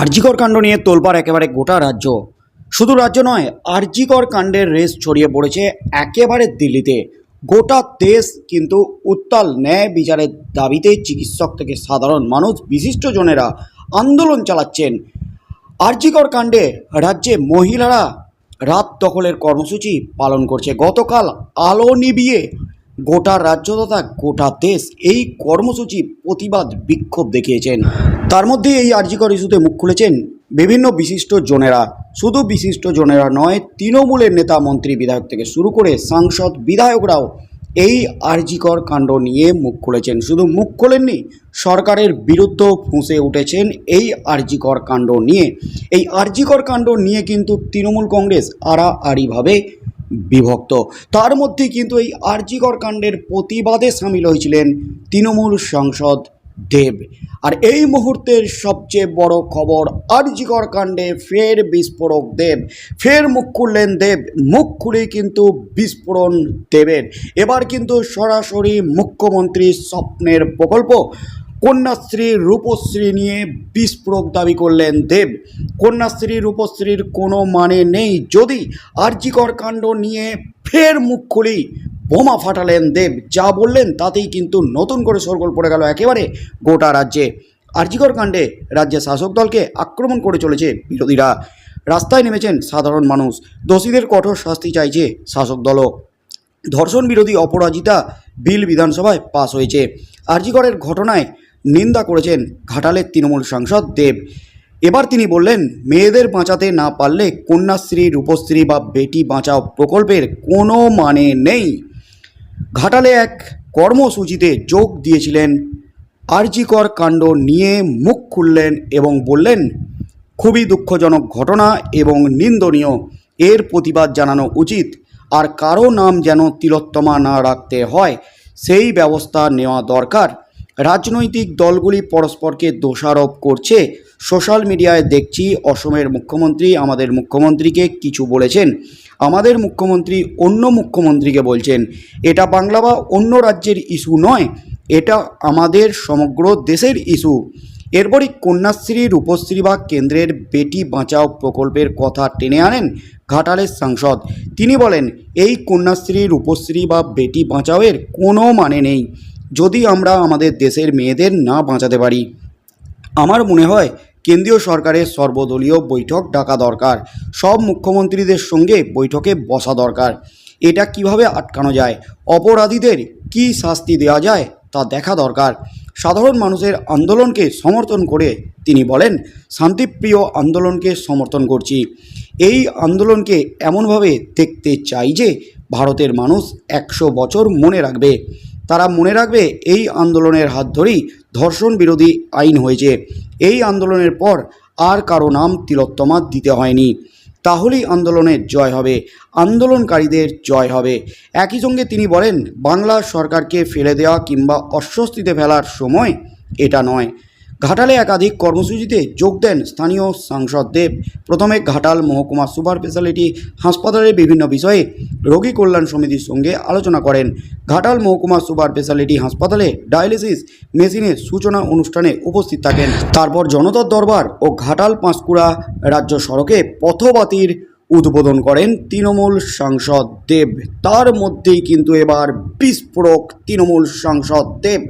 আরজিকর কাণ্ড নিয়ে তোলপাড় একেবারে গোটা রাজ্য। শুধু রাজ্য নয়, আরজিকর কাণ্ডের রেস ছড়িয়ে পড়েছে একেবারে দিল্লিতে। গোটা দেশ কিন্তু উত্তাল ন্যায় বিচারের দাবিতে চিকিৎসক থেকে সাধারণ মানুষ বিশিষ্টজনেরা আন্দোলন চালাচ্ছেন। আরজিকর কাণ্ডে রাজ্যে মহিলারা রাত দখলের কর্মসূচি পালন করছে। গতকাল আলো নিবিয়ে গোটা রাজ্য তথা গোটা দেশ এই কর্মসূচি প্রতিবাদ বিক্ষোভ দেখিয়েছেন। তার মধ্যে এই আরজিকর ইস্যুতে মুখ খুলেছেন বিভিন্ন বিশিষ্ট জনেরা। শুধু বিশিষ্ট জনেরা নয়, তৃণমূলের নেতা, মন্ত্রী, বিধায়ক থেকে শুরু করে সাংসদ, বিধায়করাও এই আরজিকর কাণ্ড নিয়ে মুখ খুলেছেন। শুধু মুখ খোলেননি, সরকারের বিরুদ্ধেও ফুঁসে উঠেছেন এই আরজিকর কাণ্ড নিয়ে। এই আরজিকর কাণ্ড নিয়ে কিন্তু তৃণমূল কংগ্রেস আড়াআড়িভাবে বিভক্ত। তার মধ্যে কিন্তু এই আরজিকর কাণ্ডের প্রতিবাদে সামিল হয়েছিলেন তৃণমূল সাংসদ দেব। আর এই মুহূর্তের সবচেয়ে বড় খবর আরজিকর কাণ্ডে ফের বিস্ফোরক দেব। ফের মুখ খুললেন দেব। মুখ খুলেই কিন্তু বিস্ফোরণ দেবের। এবার কিন্তু সরাসরি মুখ্যমন্ত্রীর স্বপ্নের প্রকল্প কন্যাশ্রী রূপশ্রী নিয়ে বিস্ফোরক দাবি করলেন দেব। কন্যাশ্রী রূপশ্রীর কোনো মানে নেই যদি আরজিকর কাণ্ড নিয়ে ফের মুখ খুলি, বোমা ফাটালেন দেব। যা বললেন তাতেই কিন্তু নতুন করে সরগোল পড়ে গেল একেবারে গোটা রাজ্যে। আরজিকর কাণ্ডে রাজ্যের শাসক দলকে আক্রমণ করে চলেছে বিরোধীরা। রাস্তায় নেমেছেন সাধারণ মানুষ। দোষীদের কঠোর শাস্তি চাইছে শাসক দলও। ধর্ষণ বিরোধী অপরাজিতা বিল বিধানসভায় পাশ হয়েছে। আরজিকরের ঘটনায় নিন্দা করেছেন ঘাটালের তৃণমূল সাংসদ দেব। এবার তিনি বললেন, মেয়েদের বাঁচাতে না পারলে কন্যাশ্রী, রূপশ্রী বা বেটি বাঁচাও প্রকল্পের কোনো মানে নেই। ঘাটালে এক কর্মসূচিতে যোগ দিয়েছিলেন আরজিকর কাণ্ড নিয়ে মুখ খুললেন এবং বললেন, খুবই দুঃখজনক ঘটনা এবং নিন্দনীয়, এর প্রতিবাদ জানানো উচিত। আর কারও নাম যেন তিলোত্তমা না রাখতে হয়, সেই ব্যবস্থা নেওয়া দরকার। রাজনৈতিক দলগুলি পরস্পরকে দোষারোপ করছে। সোশ্যাল মিডিয়ায় দেখছি অসমের মুখ্যমন্ত্রী, আমাদের মুখ্যমন্ত্রীকে কিছু বলেছেন। আমাদের মুখ্যমন্ত্রী অন্য মুখ্যমন্ত্রীকে বলছেন, এটা বাংলা বা অন্য রাজ্যের ইস্যু নয়, এটা আমাদের সমগ্র দেশের ইস্যু। এরপরই কন্যাশ্রী, রূপশ্রী বা কেন্দ্রের বেটি বাঁচাও প্রকল্পের কথা টেনে আনেন ঘাটালের সাংসদ। তিনি বলেন, এই কন্যাশ্রী, রূপশ্রী বা বেটি বাঁচাওয়ের কোনো মানে নেই। যদি আমরা আমাদের দেশের মেয়েদের না বাঁচাতে পারি। আমার মনে হয় কেন্দ্রীয় সরকারের সর্বদলীয় বৈঠক ডাকা দরকার। সব মুখ্যমন্ত্রীদের সঙ্গে বৈঠকে বসা দরকার। এটা কীভাবে আটকানো যায়? অপরাধীদের কি শাস্তি দেওয়া যায় তা দেখা দরকার। সাধারণ মানুষের আন্দোলনকে সমর্থন করে তিনি বলেন, শান্তিপ্রিয় আন্দোলনকে সমর্থন করছি। এই আন্দোলনকে এমনভাবে দেখতে চাই যে, ভারতের মানুষ একশো বছর মনে রাখবে। তারা মনে রাখবে এই আন্দোলনের হাত ধরেই ধর্ষণ বিরোধী আইন হয়েছে। এই আন্দোলনের পর আর কারও নাম তিলোত্তমা দিতে হয়নি। তাহলেই আন্দোলনের জয় হবে, আন্দোলনকারীদের জয় হবে। একই সঙ্গে তিনি বলেন, বাংলা সরকারকে ফেলে দেওয়া কিংবা অস্বস্তিতে ফেলার সময় এটা নয়। ঘাটালে একাধিক কর্মসূচিতে যোগ দেন স্থানীয় সাংসদ দেব। প্রথমে ঘাটাল মহকুমা সুপার স্পেশালিটি হাসপাতালের বিভিন্ন বিষয়ে রোগী কল্যাণ সমিতির সঙ্গে আলোচনা করেন। ঘাটাল মহকুমা সুপার স্পেশালিটি হাসপাতালে ডায়ালিসিস মেশিনের সূচনা অনুষ্ঠানে উপস্থিত থাকেন। তারপর জনতার দরবার ও ঘাটাল পাঁশকুড়া রাজ্য সড়কে পথবাতির উদ্বোধন করেন তৃণমূল সাংসদ দেব। তার মধ্যেই কিন্তু এবার বিস্ফোরক তৃণমূল সাংসদ দেব।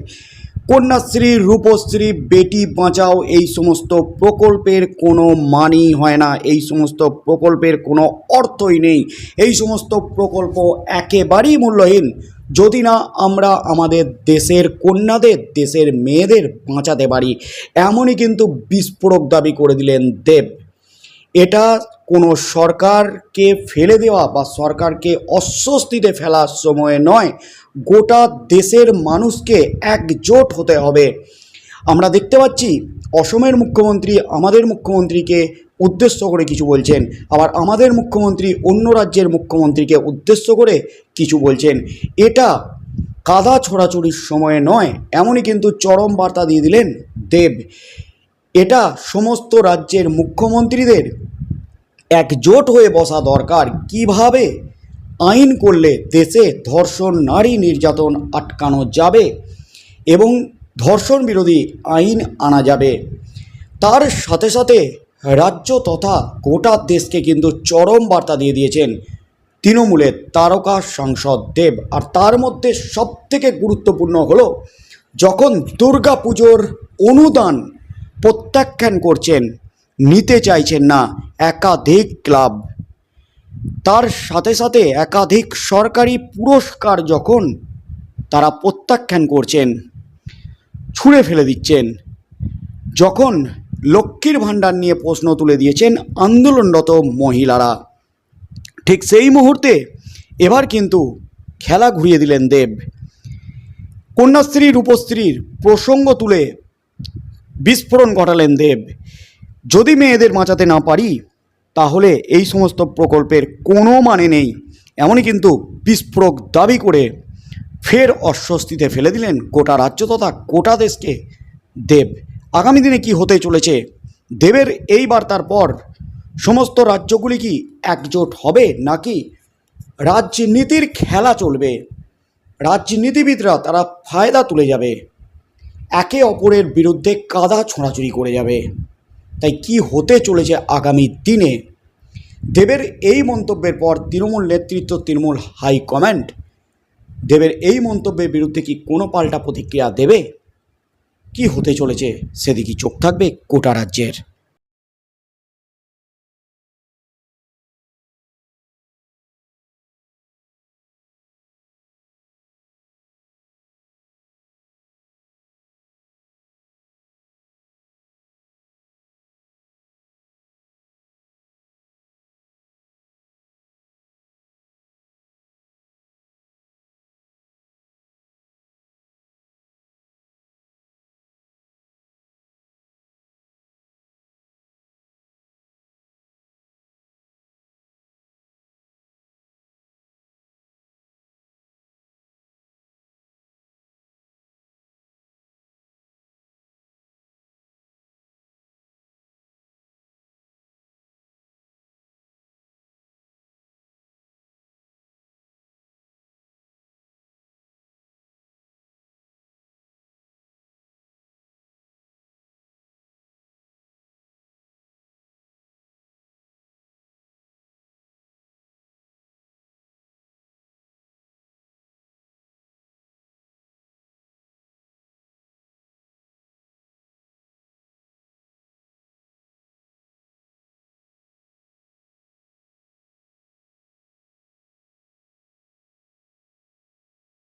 কন্যাশ্রী, রূপশ্রী, বেটি বাঁচাও, এই সমস্ত প্রকল্পের কোনো মানই হয় না। এই সমস্ত প্রকল্পের কোনো অর্থই নেই। এই সমস্ত প্রকল্প একেবারেই মূল্যহীন। যদি না আমরা আমাদের দেশের কন্যাদের, দেশের মেয়েদের বাঁচাতে পারি, এমনই কিন্তু বিস্ফোরক দাবি করে দিলেন দেব। এটা কোনো সরকারকে ফেলে দেওয়া বা সরকারকে অস্বস্তিতে ফেলার সময় নয়, গোটা দেশের মানুষকে একজোট হতে হবে। আমরা দেখতে পাচ্ছি অসমের মুখ্যমন্ত্রী আমাদের মুখ্যমন্ত্রীকে উদ্দেশ্য করে কিছু বলছেন, আবার আমাদের মুখ্যমন্ত্রী অন্য রাজ্যের মুখ্যমন্ত্রীকে উদ্দেশ্য করে কিছু বলছেন। এটা কাদা ছোড়াছুড়ির সময় নয়, এমনই কিন্তু চরম বার্তা দিয়ে দিলেন দেব। এটা সমস্ত রাজ্যের মুখ্যমন্ত্রীদের একজোট হয়ে বসা দরকার। কীভাবে? আইন করলে দেশে ধর্ষণ, নারী নির্যাতন আটকানো যাবে এবং ধর্ষণ বিরোধী আইন আনা যাবে। তার সাথে সাথে রাজ্য তথা গোটা দেশকে কিন্তু চরম বার্তা দিয়ে দিয়েছেন তৃণমূলের তারকা সাংসদ দেব। আর তার মধ্যে সবথেকে গুরুত্বপূর্ণ হলো, যখন দুর্গা পুজোর অনুদান প্রত্যাখ্যান করছেন নিতে চাইছেন না একাধিক ক্লাব। তার সাথে সাথে একাধিক সরকারি পুরস্কার যখন তারা প্রত্যাখ্যান করছেন, ছুঁড়ে ফেলে দিচ্ছেন, যখন লক্ষ্মীর ভাণ্ডার নিয়ে প্রশ্ন তুলে দিয়েছেন আন্দোলনরত মহিলারা। ঠিক সেই মুহূর্তে এবার কিন্তু খেলা ঘুরিয়ে দিলেন দেব। কন্যাশ্রী, রূপশ্রীর প্রসঙ্গ তুলে বিস্ফোরণ ঘটালেন দেব। যদি মেয়েদের বাঁচাতে না পারি, তাহলে এই সমস্ত প্রকল্পের কোনো মানে নেই। এমনই কিন্তু বিস্ফোরক দাবি করে ফের অস্বস্তিতে ফেলে দিলেন গোটা রাজ্য তথা গোটা দেশকে। দেব, আগামী দিনে কি হতে চলেছে? দেবের এই বার্তার পর সমস্ত রাজ্যগুলি কি একজোট হবে নাকি রাজনীতির খেলা চলবে? রাজনীতিবিদরা তারা ফায়দা তুলে যাবে। একে অপরের বিরুদ্ধে কাদা ছোঁড়াছুড়ি করে যাবে। তাই কি হতে চলেছে আগামী দিনে? দেবের এই মন্তব্যের পর তৃণমূল নেতৃত্ব, তৃণমূল হাইকমান্ড দেবের এই মন্তব্যের বিরুদ্ধে কি কোনো পাল্টা প্রতিক্রিয়া দেবে? কি হতে চলেছে? সেদিকে চোখ থাকবে কোটা রাজ্যের?